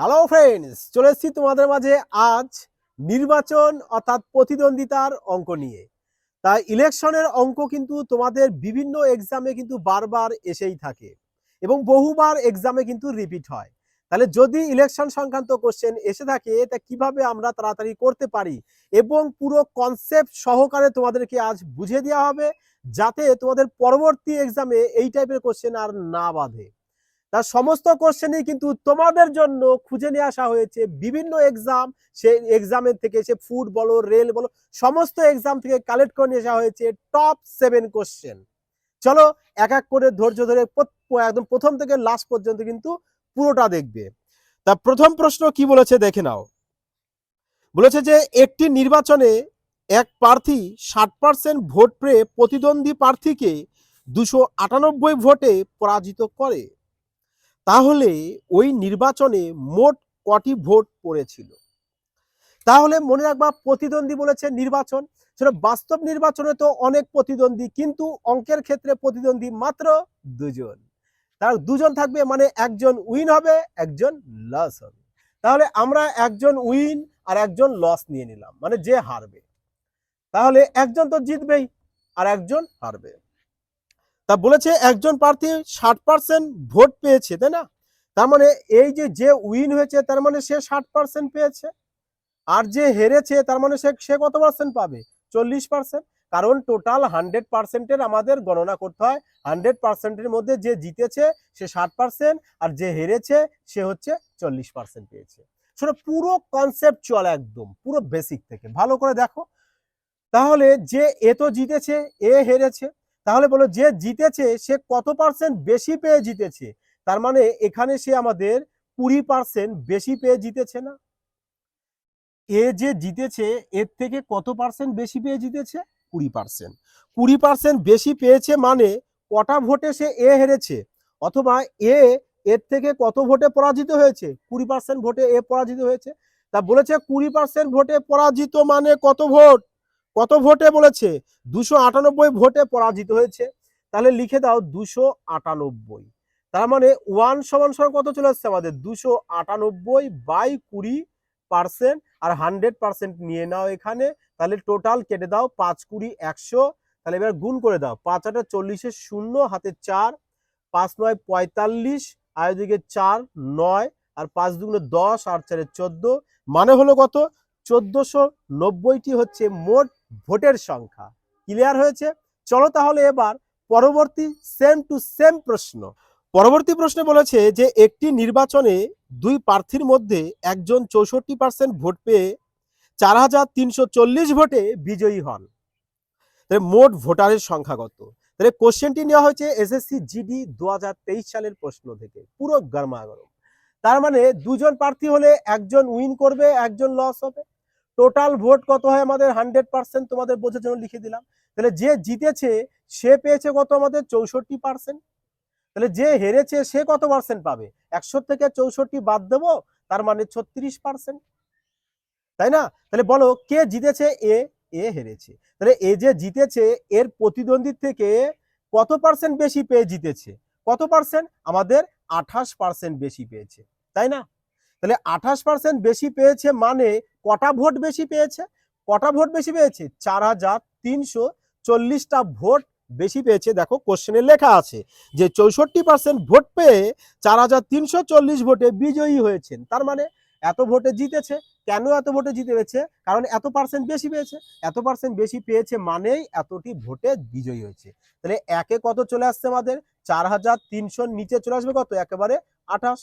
Hello friends চলে এসেছি তোমাদের মাঝে আজ নির্বাচন অর্থাৎ প্রতিদ্বন্দ্বিতার অঙ্ক নিয়ে। তাই ইলেকশনের অঙ্ক কিন্তু তোমাদের বিভিন্ন এক্সামে কিন্তু বারবার এসেই থাকে এবং বহুবার এক্সামে কিন্তু রিপিট হয়। তাহলে যদি ইলেকশন সংক্রান্ত কোশ্চেন এসে থাকে, তা কীভাবে আমরা তাড়াতাড়ি করতে পারি এবং পুরো কনসেপ্ট সহকারে তোমাদেরকে আজ বুঝিয়ে দেওয়া হবে, যাতে তোমাদের পরবর্তী এক্সামে এই টাইপের কোশ্চেন আর না বাঁধে। তার সমস্ত কোশ্চেনই কিন্তু তোমাদের জন্য খুঁজে নিয়ে আসা হয়েছে। বিভিন্ন এক্সাম সে এক্সামের থেকে সে ফুড বলো রেল বলো, সমস্ত এক্সাম থেকে কালেক্ট করে নিয়ে আসা হয়েছে টপ সেভেন কোশ্চেন চলো এক এক করে ধৈর্য ধরে একদম প্রথম থেকে লাস্ট পর্যন্ত কিন্তু পুরোটা দেখবে। তা প্রথম প্রশ্ন কি বলেছে দেখে নাও। বলেছে যে, একটি নির্বাচনে এক প্রার্থী ষাট পার্সেন্ট ভোট পেয়ে প্রতিদ্বন্দ্বী প্রার্থীকে দুশো আটানব্বই ভোটে পরাজিত করে। তাহলে ওই নির্বাচনে মোট কটি ভোট পড়েছিল? তাহলে মনে রাখবা প্রতিদ্বন্দ্বী বলেছে নির্বাচন। সেটা বাস্তব নির্বাচনে তো অনেক প্রতিদ্বন্দ্বী, কিন্তু অঙ্কের ক্ষেত্রে প্রতিদ্বন্দ্বী মাত্র দুজন। তার দুজন থাকবে মানে একজন উইন হবে, একজন লস হবে। তাহলে আমরা একজন উইন আর একজন লস নিয়ে নিলাম মানে যে হারবে। তাহলে একজন তো জিতবেই আর একজন হারবে। তা বলেছে একজন প্রার্থী ষাট পার্সেন্ট ভোট পেয়েছে, তাই না? তার মানে এই যে যে উইন হয়েছে, তার মানে সে ষাট পার্সেন্ট পেয়েছে। আর যে হেরেছে, তার মানে সে সে কত পার্সেন্ট পাবে? চল্লিশ পার্সেন্ট কারণ টোটাল হান্ড্রেড পার্সেন্টের আমাদের গণনা করতে হয়। হান্ড্রেড পার্সেন্টের মধ্যে যে জিতেছে, সে ষাট পার্সেন্ট আর যে হেরেছে, সে হচ্ছে চল্লিশ পার্সেন্ট পেয়েছে। শোনো, পুরো কনসেপ্ট চলে একদম, পুরো বেসিক থেকে। ভালো করে দেখো। তাহলে যে এ তো জিতেছে, এ হেরেছে তাহলে বলো যে জিতেছে, সে কত পার্সেন্ট বেশি পেয়ে জিতেছে? তার মানে এখানে সে আমাদের কুড়ি পার্সেন্ট বেশি পেয়ে জিতেছে না? এ যে জিতেছে, এর থেকে কত পার্সেন্ট বেশি পেয়ে জিতেছে? কুড়ি পার্সেন্ট কুড়ি পার্সেন্ট বেশি পেয়েছে মানে কটা ভোটে সে এ হেরেছে? অথবা এ, এর থেকে কত ভোটে পরাজিত হয়েছে? কুড়ি পার্সেন্ট ভোটে এ পরাজিত হয়েছে। তা বলেছে কুড়ি পার্সেন্ট ভোটে পরাজিত মানে কত ভোট? কত ভোটে বলেছে? দুশো আটানব্বই ভোটে পরাজিত হয়েছে। তাহলে লিখে দাও দুশো আটানব্বই। তার মানে ওয়ান সমান সমান কত চলে আসছে আমাদের? দুশো আটানব্বই বাই কুড়ি পার্সেন্ট। আর হান্ড্রেড পার্সেন্ট নিয়ে নাও এখানে। তাহলে টোটাল কেটে দাও পাঁচ কুড়ি একশো। তাহলে এবার গুণ করে দাও। পাঁচ আটা চল্লিশের শূন্য, হাতে চার। পাঁচ নয় পঁয়তাল্লিশ এদিকে চার, নয়। আর পাঁচ দুগুণে দশ আর চারে চোদ্দ। মানে হলো কত? চোদ্দশো নব্বইটি হচ্ছে মোট ভোটের সংখ্যা। ক্লিয়ার হয়েছে? চলো তাহলে এবার পরবর্তী সেম টু সেম প্রশ্ন। পরবর্তী প্রশ্নে বলেছে যে, একটি নির্বাচনে দুই প্রার্থীর মধ্যে একজন চৌষট্টি পার্সেন্ট ভোট পেয়ে চার হাজার তিনশো চল্লিশ ভোটে বিজয়ী হন। তাহলে মোট ভোটারের সংখ্যা কত? তাহলে কোশ্চেনটি নেওয়া হয়েছে এসএসসি জিডি দু হাজার তেইশ সালের প্রশ্ন থেকে। পুরো গরমা গরম তার মানে দুজন প্রার্থী হলে একজন উইন করবে, একজন লস হবে। টোটাল ভোট কত হয় আমাদের হান্ড্রেড পার্সেন্ট তোমাদের বোঝার জন্য লিখে দিলাম। তাহলে যে জিতেছে, সে পেয়েছে কত আমাদের? চৌষট্টি পার্সেন্ট তাহলে যে হেরেছে, সে কত পার্সেন্ট পাবে? একশো থেকে চৌষট্টি বাদ দেবো, তার মানে ছত্রিশ পার্সেন্ট তাই না? তাহলে বলো, কে জিতেছে? এ এ হেরেছে। তাহলে এ যে জিতেছে, এর প্রতিদ্বন্দ্বীর থেকে কত পার্সেন্ট বেশি পেয়ে জিতেছে? কত পার্সেন্ট আমাদের আঠাশ পার্সেন্ট বেশি পেয়েছে। তাই না? তাহলে আঠাশ পার্সেন্ট বেশি পেয়েছে মানে কটা ভোট বেশি পেয়েছে? কটা ভোট বেশি পেয়েছে? চার হাজার তিনশো চল্লিশটা ভোট বেশি পেয়েছে। দেখো কোশ্চেনে লেখা আছে যে চৌষট্টি পার্সেন্ট ভোট পেয়ে চার হাজার তিনশো চল্লিশ ভোটে বিজয়ী হয়েছেন। তার মানে এত ভোটে জিতেছে। কেন এত ভোটে জিতে পেয়েছে কারণ এত পার্সেন্ট বেশি পেয়েছে। এত পার্সেন্ট বেশি পেয়েছে মানেই এতটি ভোটে বিজয়ী হয়েছে। তাহলে একে কত চলে আসছে আমাদের? চার হাজার তিনশোর নিচে চলে আসবে কত? একেবারে আঠাশ।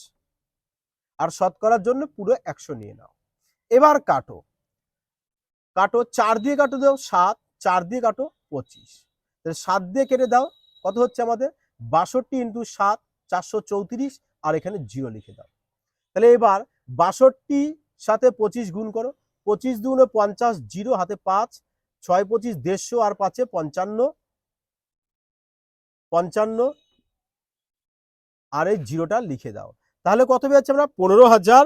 আর শতকরার জন্য পুরো একশো নিয়ে নাও। এবার কাটো। কাটো চার দিয়ে কাটো দাও সাত, চার দিয়ে কাটো পঁচিশ। তাহলে সাত দিয়ে কেটে দাও, কত হচ্ছে আমাদের? বাষট্টি ইন্টু সাত, চারশো চৌত্রিশ, আর এখানে জিরো লিখে দাও। তাহলে এবার বাষট্টি সাথে পঁচিশ গুণ করো। পঁচিশ দুগুণে পঞ্চাশ, জিরো হাতে পাঁচ, ছয় পঁচিশ, দেড়শো, আর পাঁচে পঞ্চান্ন। পঞ্চান্ন, আর এই জিরোটা লিখে দাও। তাহলে কত পেয়েছে আমরা? পনেরো হাজার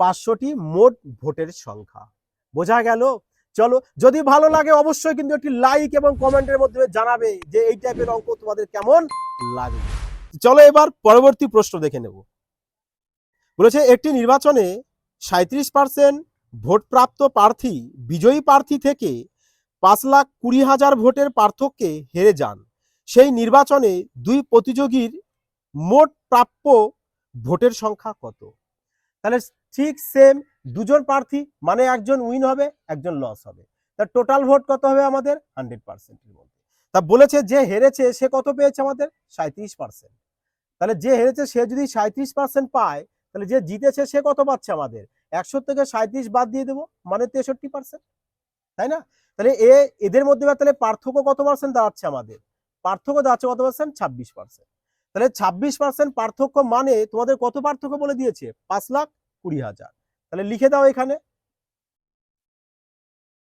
পাঁচশোটি মোট ভোটের সংখ্যা। বোঝা গেল? চলো, যদি ভালো লাগে অবশ্যই কিন্তু একটি লাইক এবং কমেন্টের মাধ্যমে জানাবে যে এই টাইপের অঙ্ক তোমাদের কেমন লাগে চলো এবার পরবর্তী প্রশ্ন দেখে নেব। বলেছে, একটি নির্বাচনে সাঁত্রিশ পার্সেন্ট ভোটপ্রাপ্ত প্রার্থী, বিজয়ী প্রার্থী থেকে পাঁচ লাখ কুড়ি হাজার ভোটের পার্থক্যে হেরে যান। সেই নির্বাচনে দুই প্রতিযোগীর মোট প্রাপ্য ভোটের সংখ্যা কত? তাহলে ঠিক সেম দুজন প্রার্থী মানে একজন উইন হবে, একজন লস হবে। তার টোটাল ভোট কত হবে আমাদের? হান্ড্রেড পার্সেন্টের মধ্যে। তা বলেছে যে হেরেছে, সে কত পেয়েছে আমাদের? সাঁত্রিশ পার্সেন্ট তাহলে যে হেরেছে, সে যদি সাঁত্রিশ পার্সেন্ট পায়, তাহলে যে জিতেছে, সে কত পাচ্ছে আমাদের? একশো থেকে সাঁত্রিশ বাদ দিয়ে দেবো মানে তেষট্টি পার্সেন্ট তাই না? তাহলে এ, এদের মধ্যে তাহলে পার্থক্য কত পার্সেন্ট দাঁড়াচ্ছে আমাদের? পার্থক্য দাঁড়াচ্ছে কত পার্সেন্ট ছাব্বিশ পার্সেন্ট তাহলে ছাব্বিশ পার্সেন্ট পার্থক্য মানে তোমাদের কত পার্থক্য বলে দিয়েছে? পাঁচ লাখ কুড়ি হাজার। তাহলে লিখে দাও এখানে।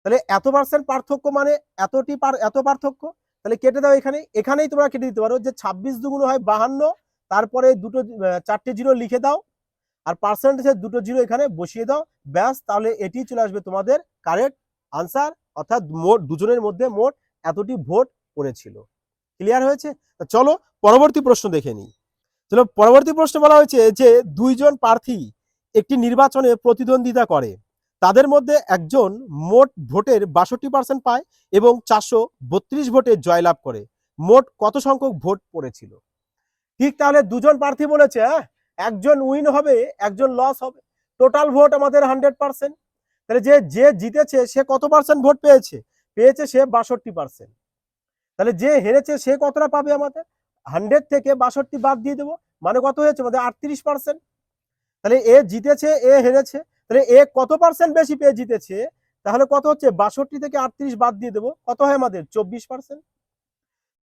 তাহলে এত পার্সেন্ট পার্থক্য মানে এতটি এত পার্থক্য? তাহলে কেটে দাও এখানে। এখানেই তোমরা কেটে দিতে পারো যে ছাব্বিশ দুগুণ হয় বাহান্ন, তারপরে দুটো চারটে জিরো লিখে দাও। আর পার্সেন্টেজের দুটো জিরো এখানে বসিয়ে দাও। ব্যাস, তাহলে এটি চলে আসবে তোমাদের কারেক্ট আনসার অর্থাৎ মোট, দুজনের মধ্যে মোট এতটি ভোট পড়েছিল। ক্লিয়ার হয়েছে? চলো পরবর্তী প্রশ্ন দেখে চলো, পরবর্তী প্রশ্ন বলা হয়েছে যে দুইজন প্রার্থী একটি নির্বাচনে প্রতিদ্বন্দ্বিতা করে। তাদের মধ্যে একজন মোট ভোটের বাষট্টি পার্সেন্ট পায় এবং চারশো বত্রিশ ভোটে জয়লাভ করে। মোট কত সংখ্যক ভোট পড়েছিল? ঠিক তাহলে দুজন প্রার্থী বলেছে হ্যাঁ? একজন উইন হবে, একজন লস হবে। টোটাল ভোট আমাদের হান্ড্রেড পার্সেন্ট তাহলে যে যে জিতেছে, সে কত পার্সেন্ট ভোট পেয়েছে? পেয়েছে সে বাষট্টি পার্সেন্ট তাহলে যে হেরেছে, সে কতটা পাবে আমাদের? হান্ড্রেড থেকে বাষট্টি বাদ দিয়ে দেবো। মানে কত হয়েছে? আমাদের আটত্রিশ পার্সেন্ট তাহলে এ জিতেছে, এ হেরেছে। তাহলে এ কত পার্সেন্ট বেশি পেয়ে জিতেছে? তাহলে কত হচ্ছে? বাষট্টি থেকে আটত্রিশ বাদ দিয়ে দেবো। কত হয় আমাদের? চব্বিশ পার্সেন্ট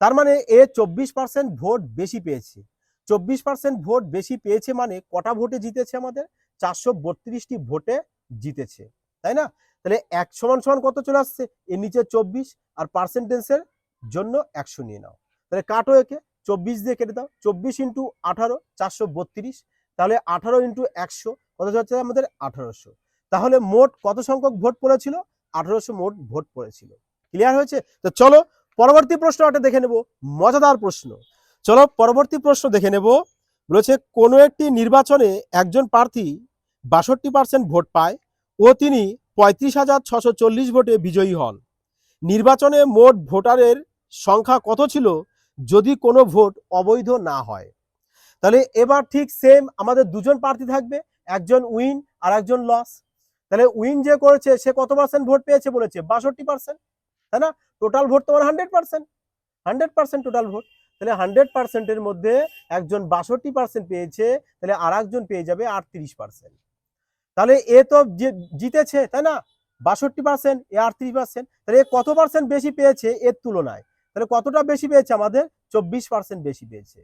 তার মানে এ চব্বিশ পার্সেন্ট ভোট বেশি পেয়েছে। চব্বিশ পার্সেন্ট ভোট বেশি পেয়েছে মানে কটা ভোটে জিতেছে আমাদের? চারশো বত্রিশটি ভোটে জিতেছে। তাই না? তাহলে এক সমান সমান কত চলে আসছে? এর নিচে চব্বিশ আর পার্সেন্টেজের জন্য একশো নিয়ে নাও। তাহলে কাটো একে। চব্বিশ দিয়ে কেটে দাও, চব্বিশ ইন্টু আঠারো, চারশো বত্রিশ। তাহলে আঠারো ইন্টু একশো, কত হচ্ছে আমাদের আঠারোশো। তাহলে মোট কত সংখ্যক ভোট পড়েছিল? আঠারোশো মোট ভোট পড়েছিল। ক্লিয়ার হয়েছে? তো চলো পরবর্তী প্রশ্ন প্রশ্নটা দেখে নেব, মজাদার প্রশ্ন। চলো পরবর্তী প্রশ্ন দেখে নেব, বলেছে কোনো একটি নির্বাচনে একজন প্রার্থী বাষট্টি পার্সেন্ট ভোট পায় ও তিনি পঁয়ত্রিশ হাজার ছশো চল্লিশ ভোটে বিজয়ী হন। নির্বাচনে মোট ভোটারের সংখ্যা কত ছিল? যদি কোনো ভোট অবৈধ না হয়। তাহলে এবার ঠিক সেম আমাদের দুজন প্রার্থী থাকবে, একজন উইন আর একজন লস তাহলে উইন যে করেছে, সে কত পার্সেন্ট ভোট পেয়েছে বলেছে? বাষট্টি পার্সেন্ট তাই না? টোটাল ভোট তোমার hundred percent hundred percent total vote তাহলে হান্ড্রেড পার্সেন্টের মধ্যে একজন বাষট্টি পার্সেন্ট পেয়েছে, তাহলে আর একজন পেয়ে যাবে আটত্রিশ পার্সেন্ট তাহলে এ তো জিতেছে, তাই না? বাষট্টি পার্সেন্ট এ আটত্রিশ পার্সেন্ট তাহলে এ কত পার্সেন্ট বেশি পেয়েছে? এর তুলনায়। তাহলে কতটা বেশি পেয়েছে আমাদের? চব্বিশ পার্সেন্ট বেশি পেয়েছে।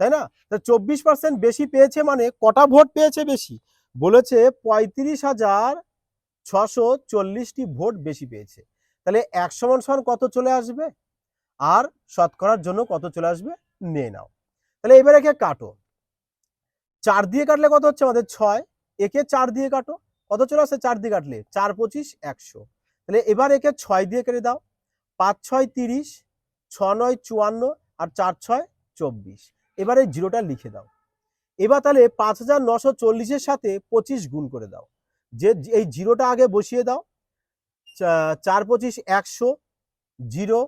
তাই না? তাহলে চব্বিশ পার্সেন্ট বেশি পেয়েছে মানে কটা ভোট পেয়েছে বেশি? বলেছে পঁয়ত্রিশ হাজার ছশো চল্লিশটি ভোট বেশি পেয়েছে। তাহলে এক সমান সমান কত চলে আসবে? আর শতকরার জন্য কত চলে আসবে? নিয়ে নাও। তাহলে এবার একে কাটো। চার দিয়ে কাটলে কত হচ্ছে আমাদের? ছয়। একে চার দিয়ে কাটো। কত চলে আসছে চার দিয়ে কাটলে। চার পঁচিশ, একশো। তাহলে এবার একে ছয় দিয়ে কেটে দাও। পাঁচ, ছয়, তিরিশ। ছ নয় চুয়ান্ন আর চার ছয় চব্বিশ। এবার জিরোটা লিখে দাও। এবার তাহলে পাঁচ হাজার নশো চল্লিশের সাথে পঁচিশ গুণ করে দাও। যে এই জিরোটা আগে বসিয়ে দাও। চার পঁচিশ একশো, জিরো,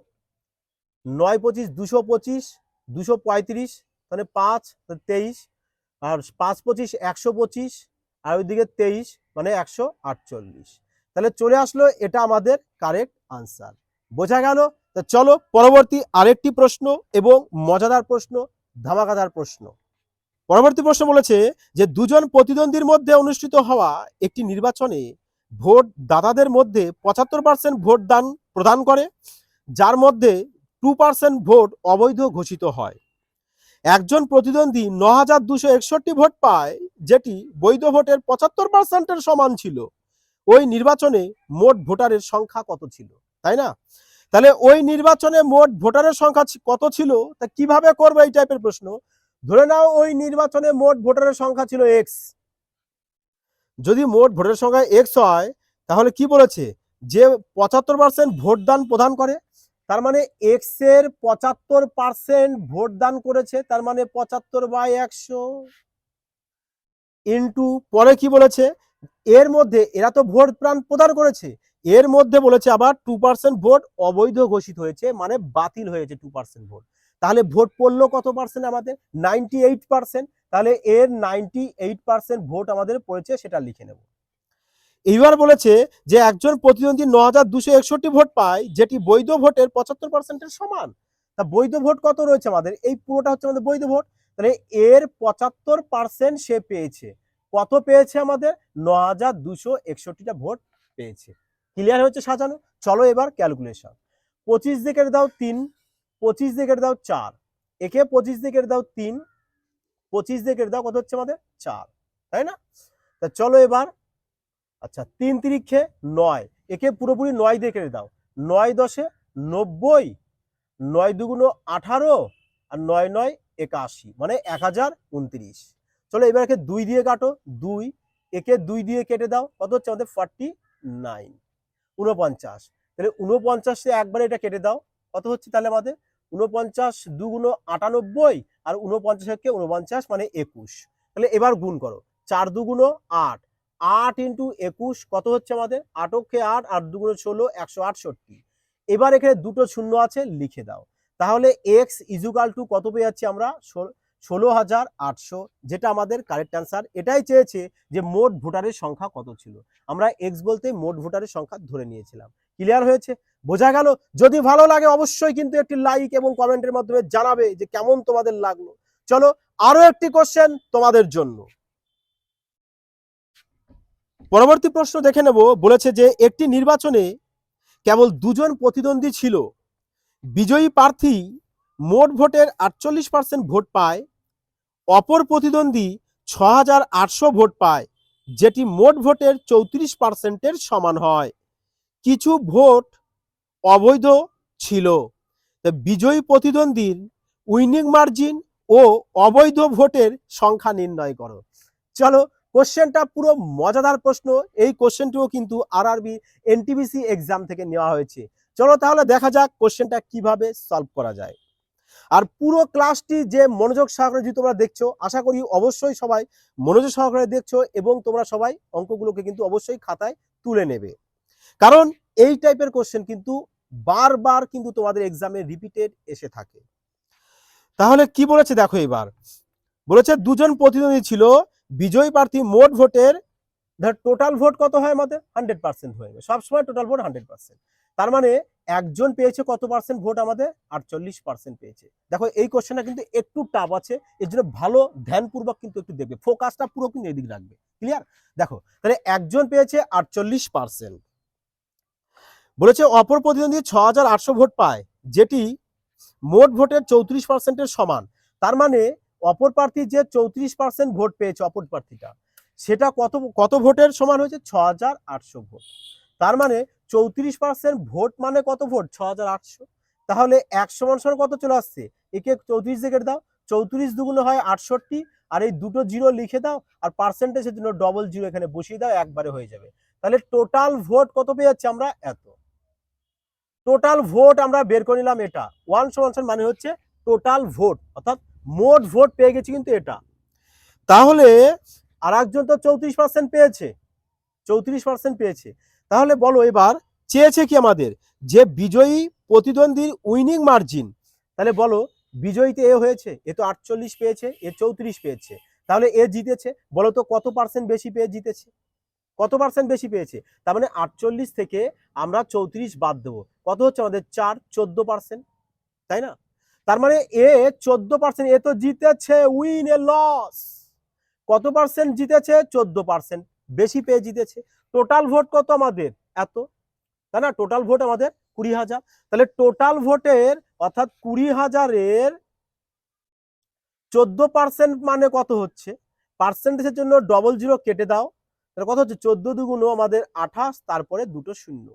নয় পঁচিশ দুশো পঁচিশ, দুশো পঁয়ত্রিশ মানে পাঁচ তেইশ, আর পাঁচ পঁচিশ একশো পঁচিশ, আর ওইদিকে তেইশ মানে একশো আটচল্লিশ। তাহলে চলে আসলো এটা আমাদের কারেক্ট আনসার বোঝা গেল? তো চলো পরবর্তী আরেকটি প্রশ্ন এবং মজাদার প্রশ্ন, ধামাকাদার প্রশ্ন। পরবর্তী প্রশ্ন বলেছে যে, দুজন প্রতিদ্বন্দ্বীর মধ্যে অনুষ্ঠিত হওয়া একটি নির্বাচনে ভোট দাতাদের মধ্যে পঁচাত্তর পার্সেন্ট ভোট দান প্রদান করে, যার মধ্যে টু পার্সেন্ট ভোট অবৈধ ঘোষিত হয়। একজন প্রতিদ্বন্দ্বী ন হাজার দুশো একষট্টি ভোট পায়, যেটি বৈধ ভোটের পঁচাত্তর পার্সেন্টের সমান ছিল। ওই নির্বাচনে মোট ভোটারের সংখ্যা কত ছিল? তাই না? তাহলে ওই নির্বাচনে মোট ভোটারের সংখ্যা কত ছিল? তা কীভাবে করব এই টাইপের প্রশ্ন? ধরে নাও ওই নির্বাচনে মোট ভোটারের সংখ্যা ছিল এক্স যদি মোট ভোটারের সংখ্যা এক্স হয়, তাহলে কি বলেছে? যে পঁচাত্তর পার্সেন্ট ভোট দান প্রদান করে, তার মানে এক্সের পঁচাত্তর পার্সেন্ট ভোট দান করেছে, তার মানে পঁচাত্তর বাই একশো ইন্টু পরে কি বলেছে? এর মধ্যে এরা তো ভোট প্রাণ প্রদান করেছে। এর মধ্যে বলেছে আবার টু পার্সেন্ট ভোট অবৈধ ঘোষিত হয়েছে মানে বাতিল হয়েছে টু পার্সেন্ট ভোট। তাহলে ভোট পড়ল কত পার্সেন্ট আমাদের? নাইনটি এইট পার্সেন্ট তাহলে এর নাইনটি এইট পার্সেন্ট ভোট আমাদের পড়েছে, সেটা লিখে নেব। এইবার বলেছে যে একজন প্রতিদ্বন্দ্বী ন হাজার দুশো একষট্টি ভোট পায়, যেটি বৈধ ভোটের পঁচাত্তর পার্সেন্টের সমান। তা বৈধ ভোট কত রয়েছে আমাদের? এই পুরোটা হচ্ছে আমাদের বৈধ ভোট। তাহলে এর পঁচাত্তর পার্সেন্ট সে পেয়েছে। কত পেয়েছে আমাদের? ন হাজার দুশো একষট্টিটা ভোট পেয়েছে। ক্লিয়ার হচ্ছে সাজানো? চলো এবার ক্যালকুলেশন পঁচিশ দিয়ে কেটে দাও তিন, পঁচিশ দিয়ে কেটে দাও চার। একে পঁচিশ দিয়ে কেটে দাও তিন, পঁচিশ দিয়ে কেটে দাও কত হচ্ছে আমাদের? চার। তাই না? তা চলো এবার আচ্ছা তিন তিরিক্ষে নয়। একে পুরোপুরি নয় দিয়ে কেটে দাও। নয় দশে নব্বই, নয় দুগুণো আঠারো, আর নয় নয় একাশি মানে এক হাজার উনত্রিশ। চলো এবার একে দুই দিয়ে কাটো, দুই। একে দুই দিয়ে কেটে দাও, কত হচ্ছে আমাদের? ফর্টি নাইন উনপঞ্চাশ তাহলে উনপঞ্চাশে একবারে এটা কেটে দাও, কত হচ্ছে তাহলে আমাদের? উনপঞ্চাশ দুগুণ আটানব্বই আর উনপঞ্চাশ একে উনপঞ্চাশ মানে একুশ। তাহলে এবার গুণ করো, চার দুগুণ আট। আট ইন্টু একুশ কত হচ্ছে আমাদের? আটকে আট আট দুগুণ ষোলো একশো আটষট্টি। এবার এখানে দুটো শূন্য আছে, লিখে দাও। তাহলে এক্স ইজুকাল টু কত পেয়ে যাচ্ছি আমরা? ষোলো হাজার আটশো, যেটা আমাদের কারেক্ট অ্যান্সার এটাই চেয়েছে যে মোট ভোটারের সংখ্যা কত ছিল। আমরা এক্স বলতে মোট ভোটারের সংখ্যা ধরে নিয়েছিলাম। ক্লিয়ার হয়েছে? বোঝা গেল? যদি ভালো লাগে অবশ্যই কিন্তু একটি লাইক এবং কমেন্টের মাধ্যমে জানাবে যে কেমন তোমাদের লাগল। চলো, আরও একটি কোশ্চেন তোমাদের জন্য। পরবর্তী প্রশ্ন দেখে নেব। বলেছে যে একটি নির্বাচনে কেবল দুজন প্রতিদ্বন্দ্বী ছিল। বিজয়ী প্রার্থী মোট ভোটের আটচল্লিশ পার্সেন্ট ভোট পায়। অপর প্রতিদ্বন্দ্বী ছ হাজার আটশো ভোট পায়, যেটি মোট ভোটের চৌত্রিশ পার্সেন্টের সমান হয়। কিছু ভোট অবৈধ ছিল। বিজয়ী প্রতিদ্বন্দ্বীর উইনিং মার্জিন ও অবৈধ ভোটের সংখ্যা নির্ণয় করো। চলো, কোশ্চেনটা পুরো মজাদার প্রশ্ন। এই কোশ্চেনটিও কিন্তু আরআরবি এনটিবিসি এক্সাম থেকে নেওয়া হয়েছে। চলো তাহলে দেখা যাক কোশ্চেনটা কীভাবে সলভ করা যায়। আর পুরো ক্লাসটি যে মনোযোগ সহকারে যদি তোমরা দেখছ, আশা করি অবশ্যই সবাই মনোযোগ সহকারে দেখছ এবং তোমরা সবাই অঙ্কগুলোকে কিন্তু অবশ্যই খাতায় তুলে নেবে। কারণ এই টাইপের কোশ্চেন কিন্তু বারবার কিন্তু তোমাদের এক্সামে রিপিটেড এসে থাকে। তাহলে কি বলেছে দেখো এবার? বলেছে, দুজন প্রতিদ্বন্দ্বী ছিল, বিজয়ী প্রার্থী মোট ভোটের, ধর টোটাল ভোট কত হয় আমাদের? হান্ড্রেড পার্সেন্ট হয়ে যাবে সবসময় টোটাল ভোট হান্ড্রেড পার্সেন্ট তার মানে একজন পেয়েছে কত পার্সেন্ট ভোট আমাদের? আটচল্লিশ পার্সেন্ট পেয়েছে। দেখো, এই কোশ্চেনটা কিন্তু একটু টাফ আছে। এর জন্য ভালো ধ্যানপূর্বক কিন্তু একটু দেখবে। ফোকাসটা পুরো কিন্তু এদিক রাখবে। ক্লিয়ার দেখো, তাহলে একজন পেয়েছে আটচল্লিশ পার্সেন্ট বলেছে, অপর প্রতিদ্বন্দ্বী ছ হাজার আটশো ভোট পায়, যেটি মোট ভোটের চৌত্রিশ পার্সেন্টের সমান। তার মানে অপর প্রার্থী যে চৌত্রিশ পার্সেন্ট ভোট পেয়েছে অপর প্রার্থীটা, সেটা কত কত ভোটের সমান হয়েছে? ছ হাজার আটশো ভোট। তার মানে চৌত্রিশ পার্সেন্ট ভোট মানে কত ভোট? ছ হাজার আটশো। তাহলে একশো সমান কত চলে আসছে? একে চৌত্রিশ দিয়ে কেটে দাও, চৌত্রিশ দুগুণ হয় আটষট্টি, আর এই দুটো জিরো লিখে দাও, আর পার্সেন্টেজের জন্য ডবল জিরো এখানে বসিয়ে দাও, একবারে হয়ে যাবে। তাহলে টোটাল ভোট কত পেয়ে যাচ্ছে আমরা? এত। টোটাল ভোট আমরা বের করে নিলাম এটা। ওয়ান সমান মানে হচ্ছে টোটাল ভোট অর্থাৎ মোট ভোট পেয়ে গেছি কিন্তু এটা। তাহলে আর একজন তো চৌত্রিশ পার্সেন্ট পেয়েছে। চৌত্রিশ পার্সেন্ট পেয়েছে। তাহলে বলো এবার, চেয়েছে কি আমাদের? যে বিজয়ী প্রতিদ্বন্দ্বীর উইনিং মার্জিন তাহলে বলো, বিজয়ীতে এ হয়েছে, এ তো আটচল্লিশ পেয়েছে, এ চৌত্রিশ পেয়েছে। তাহলে এ জিতেছে, বলো তো কত পার্সেন্ট বেশি পেয়ে জিতেছে? কত পার্সেন্ট বেশি পেয়েছে? তার মানে আটচল্লিশ থেকে আমরা চৌত্রিশ বাদ দেবো। কত হচ্ছে আমাদের? চার, চোদ্দ পার্সেন্ট তাই না? তার মানে এ চোদ্দ পার্সেন্ট এ তো জিতেছে উইন এ লস কত পার্সেন্ট জিতেছে? চোদ্দ পার্সেন্ট বেশি পেয়ে জিতেছে। টোটাল ভোট কত আমাদের? এত। তাই না? টোটাল ভোট আমাদের কুড়ি হাজার। তাহলে টোটাল ভোটের অর্থাৎ কুড়ি হাজারের চোদ্দ পার্সেন্ট মানে কত হচ্ছে? পার্সেন্টেজের জন্য ডবল জিরো কেটে দাও। তাহলে কত হচ্ছে? চোদ্দ দুগুণ আমাদের আঠাশ, তারপরে দুটো শূন্য।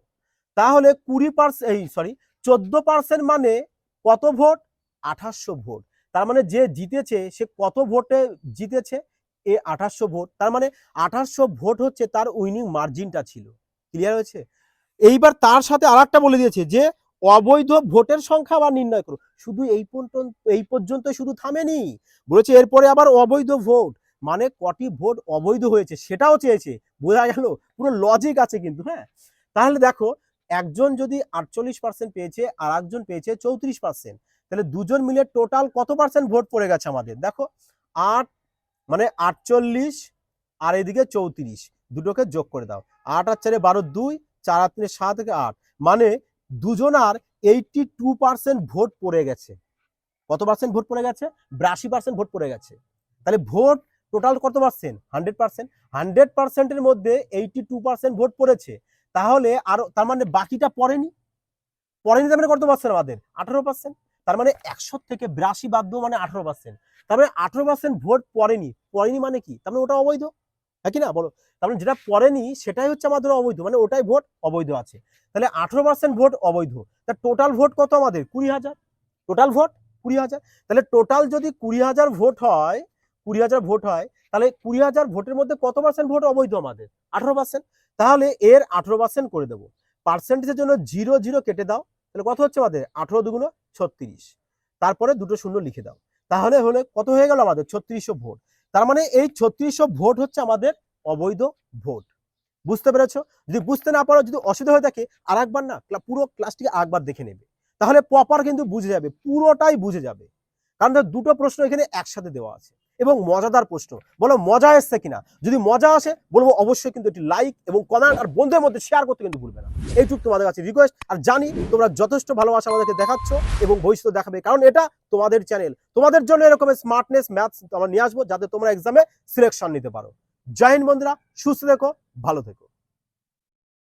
তাহলে কুড়ি পার্সেন্ট এই সরি চোদ্দ পার্সেন্ট মানে কত ভোট আঠাশশো ভোট তার মানে যে জিতেছে, সে কত ভোটে জিতেছে? এ আঠাশশো ভোট, তার মানে আঠাশশো ভোট হচ্ছে তার উইনিং মার্জিনটা ছিল। ক্লিয়ার হয়েছে? এইবার তার সাথে আর বলে দিয়েছে যে, অবৈধ ভোটের সংখ্যা আবার নির্ণয় করো। শুধু এই পর্যন্ত এই পর্যন্ত শুধু থামেনি। বলেছে এরপরে আবার অবৈধ ভোট মানে কটি ভোট অবৈধ হয়েছে সেটাও চেয়েছে। বোঝা গেল, পুরো লজিক আছে কিন্তু হ্যাঁ? তাহলে দেখো, একজন যদি আটচল্লিশ পার্সেন্ট পেয়েছে আর একজন পেয়েছে চৌত্রিশ পার্সেন্ট তাহলে দুজন মিলে টোটাল কত পার্সেন্ট ভোট পড়ে গেছে আমাদের? দেখো, আট মানে আটচল্লিশ আর এদিকে চৌত্রিশ। দুটোকে যোগ করে দাও। আট আর চারে বারো দুই, চার আর তিনে সাত থেকে আট। মানে দুজনার এইটটি টু পার্সেন্ট ভোট পড়ে গেছে। কত পার্সেন্ট ভোট পড়ে গেছে? বিরাশি পার্সেন্ট ভোট পড়ে গেছে। তাহলে ভোট টোটাল কত পার্সেন্ট হান্ড্রেড পার্সেন্ট হান্ড্রেড পার্সেন্টের মধ্যে এইটটি টু পার্সেন্ট ভোট পড়েছে। তাহলে আরও, তার মানে বাকিটা পড়েনি? পড়েনি তার মানে কত পার্সেন্ট আমাদের? আঠারো পার্সেন্ট তার মানে একশো থেকে বিরাশি বাদ দেবো মানে আঠারো পার্সেন্ট তার মানে আঠারো পার্সেন্ট ভোট পড়েনি। পড়েনি মানে কি? তার মানে ওটা অবৈধ? হ্যাঁ কি না? বলো। তার মানে যেটা পড়েনি সেটাই হচ্ছে আমাদের অবৈধ। মানে ওটাই ভোট অবৈধ আছে। তাহলে আঠারো পার্সেন্ট ভোট অবৈধ। তা টোটাল ভোট কত আমাদের? কুড়ি হাজার। টোটাল ভোট কুড়ি হাজার। তাহলে টোটাল যদি কুড়ি হাজার ভোট হয়, কুড়ি হাজার ভোট হয়, তাহলে কুড়ি হাজার ভোটের মধ্যে কত পার্সেন্ট ভোট অবৈধ আমাদের? আঠারো পার্সেন্ট তাহলে এর আঠারো পার্সেন্ট করে দেবো। পার্সেন্টেজের জন্য জিরো জিরো কেটে দাও। তাহলে কত হচ্ছে আমাদের? আঠারো দুগুণ ছত্রিশ। তারপরে দুটো শূন্য লিখে দাও। তাহলে হলে কত হয়ে গেল আমাদের ছত্রিশশো ভোট? তার মানে এই ছত্রিশশো ভোট হচ্ছে আমাদের অবৈধ ভোট। বুঝতে পেরেছ? যদি বুঝতে না পারো, যদি অসুবিধা হয়ে থাকে আর একবার না পুরো ক্লাসটিকে আরেকবার দেখে নেবে। তাহলে প্রপার কিন্তু বুঝে যাবে, পুরোটাই বুঝে যাবে। কারণ দুটো প্রশ্ন এখানে একসাথে দেওয়া আছে। এবং মজাদার প্রশ্ন। বলো, মজা এসছে কিনা? যদি মজা আসে, বলব অবশ্যই কিন্তু একটি লাইক এবং কমেন্ট আর বন্ধুদের মধ্যে শেয়ার করতে কিন্তু ভুলবে না। এইটুকু তোমাদের কাছে রিকোয়েস্ট আর জানি তোমরা যথেষ্ট ভালোবাসা আমাদেরকে দেখাচ্ছ এবং ভবিষ্যতে দেখাবে। কারণ এটা তোমাদের চ্যানেল তোমাদের জন্য এরকম স্মার্টনেস ম্যাথস আমরা নিয়ে আসব, যাতে তোমরা এক্সামে সিলেকশন নিতে পারো। জয় হিন্দ বন্ধুরা, সুস্থ থেকো, ভালো থেকো।